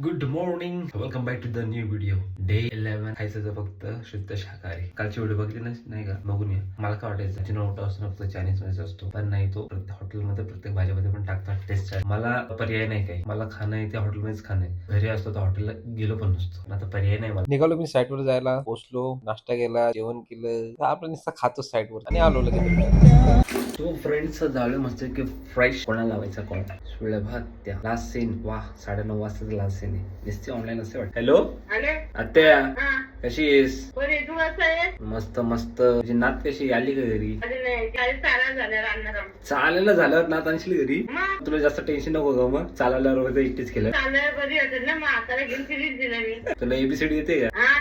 Good morning welcome back to the new video day eleven खायचं तर फक्त शुद्ध शाकाहारी. कालची व्हिडिओ बघितली ना नाही का? बघून या. मला काय वाटायचं? चिनो मोठा असतो फक्त चायनीजमध्ये असतो. पण नाही तो प्रत्येक हॉटेलमध्ये प्रत्येक भाज्यामध्ये पण टाकतात. टेस्ट मला पर्याय नाही काही. मला खाणं आहे त्या हॉटेलमध्येच खाणं आहे. घरी असतो तर हॉटेलला गेलो पण नसतो. आता पर्याय नाही मला. निघालो मी साईट वर जायला. पोचलो नाश्ता केला जेवण केलं. आपण नुसतं खातो साईट वर. आणि आलो लगेच. तो फ्रेंडचं झालं मस्त की फ्रेश कोणाला लावायचा कोण सुळ्या भात त्या लास्ट सीन. वा साडेनऊ वाजता लास्ट सीन आहे. दिसते ऑनलाईन असे वाटत. हॅलो आले आत्या? हा. कशी आहेस? बरे. तू कसं आहे मस्त मस्त. तुझी नात कशी? आली का घरी? अरे नाही राहणार चालायला झाल्यावर नात आणशील घरी? मग? तुला जास्त टेन्शन नको ग मग. चालायला रोज एकटीच केलं. चालय बरी होते ना मग आता घेऊन सिरीज दिला मी. तुला एबीसीडी येते का? हा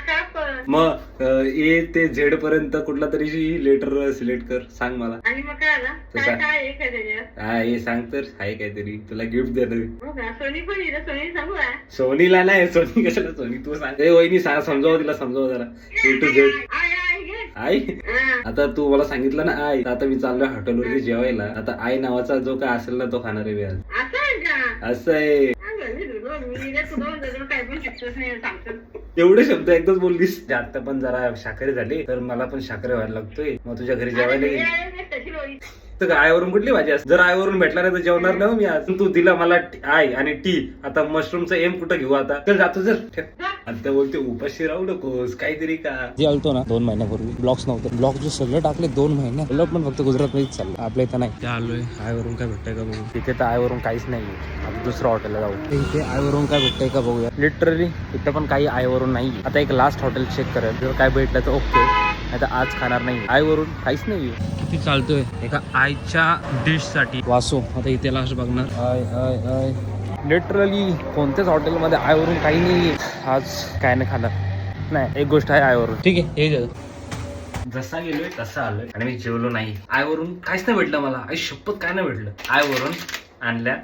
मग ए ते झेड पर्यंत कुठला तरी लेटर सिलेक्ट कर सांग मला. आणि मग काय आला? काय तसा- काय आहे काय त्याच्यात? हा हे सांग तर आहे काहीतरी. तुला गिफ्ट देणार हो का? सोनी पण येईल सोनी सांगू का? सोनीला नाही सोनी कशाला सोनी? तू सांग. ए वहिनी सांग समजावं तिला समजावं जरा. A to Z. आय आय घे. आई? हा. आता तू मला सांगितलं ना आई. आता मी चाललोय हॉटेलवरती जेवायला. आता आई नावाचा जो काय असेल ना तो खाणार आहे मी आज. असं आहे का? असं आहे. एवढे शब्द एकदाच बोललीस. आता पण जरा शाकाहारी झाली तर मला पण शाकाहारी व्हायला लागतोय. मग तुझ्या घरी जेवायला येईल. तर काय आईवरून कुठली भाजी असते जर आईवरून भेटला नाही तर जेवणार नाही हो मी आज. तू दिला मला आय आणि टी. आता मशरूमचा एम कुठं घेऊ आता? चल जातो जर. आता बोलते उपाशी राहू नकोस काहीतरी का? जे आलतो ना दोन महिन्यापूर्वी ब्लॉक्स नव्हते. ब्लॉक जे सगळं टाकले दोन महिने डेव्हलपमेंट फक्त गुजरात मध्येच चाललं. आपल्या इथं नाही. त्या आलोय. आयवरून काय भेटतंय का बघू? तिथे तर आयवरून काहीच नाही. आता दुसऱ्या हॉटेलला जाऊ. ते इथे आयवरून काय भेटतंय का बघूया? लिटरली इथे पण काही आयवरून नाही आता एक लास्ट हॉटेल चेक करेल. जर काय भेटलं तर ओके नाही तर आज खाणार नाही आयवरून काहीच नाही किती चालतोय? एका आयच्या डिशसाठी. वासो आता इथे लास्ट बघणार. I I I. लिटरली कोणत्याच हॉटेलमध्ये आयवरून काही नाही. आज काय नाही खाणार. नाही एक गोष्ट आहे आयवरून ठीक आहे हे. जसा गेलोय तसा आलोय. आणि मी जेवलो नाही. आयवरून काहीच नाही भेटलं मला. आई शपथ काय नाही भेटलं. आयवरून आणल्या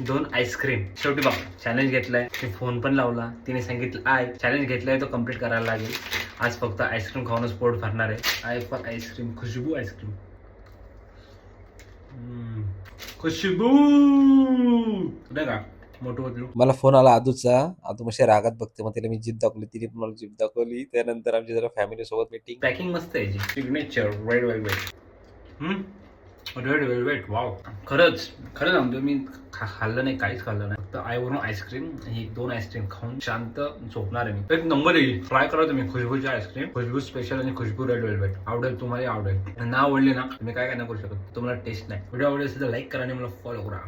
दोन आईस्क्रीम शेवटी बघ चॅलेंज घेतलाय. मी फोन पण लावला. तिने सांगितलं आय चॅलेंज घेतलाय तो कंप्लीट करायला लागेल. आज फक्त आईस्क्रीम खाऊनच पोट भरणार आहे. I for ice cream Khushbu ice cream. Khushbu! कुठे का मोठं बदलू मला फोन आला आदूचा. आदू मशी रागात बघते. मग तिला मी जीप दाखवली. तिने पण मला जीप दाखवली. त्यानंतर आमची जरा फॅमिली सोबत मीटिंग पॅकिंग मस्त आहे signature red velvet red velvet wow खरंच खरंच सांगतो मी खाल्लं नाही काहीच खाल्लं नाही. फक्त आईवरून आईस्क्रीम ही दोन आईस्क्रीम खाऊन शांत झोपणार आहे मी. एक नंबर येईल ट्राय करा तुम्ही खुशबूची आईस्क्रीम. खुशबू स्पेशल आणि खुशबू रेड वेलवेट आवडेल तुम्हाला आवडेल. ना आवडली ना तुम्ही काय काय नाही करू शकत. तुम्हाला टेस्ट नाही. व्हिडिओ आवडेल असेल तर लाईक करा आणि मला फॉलो करा.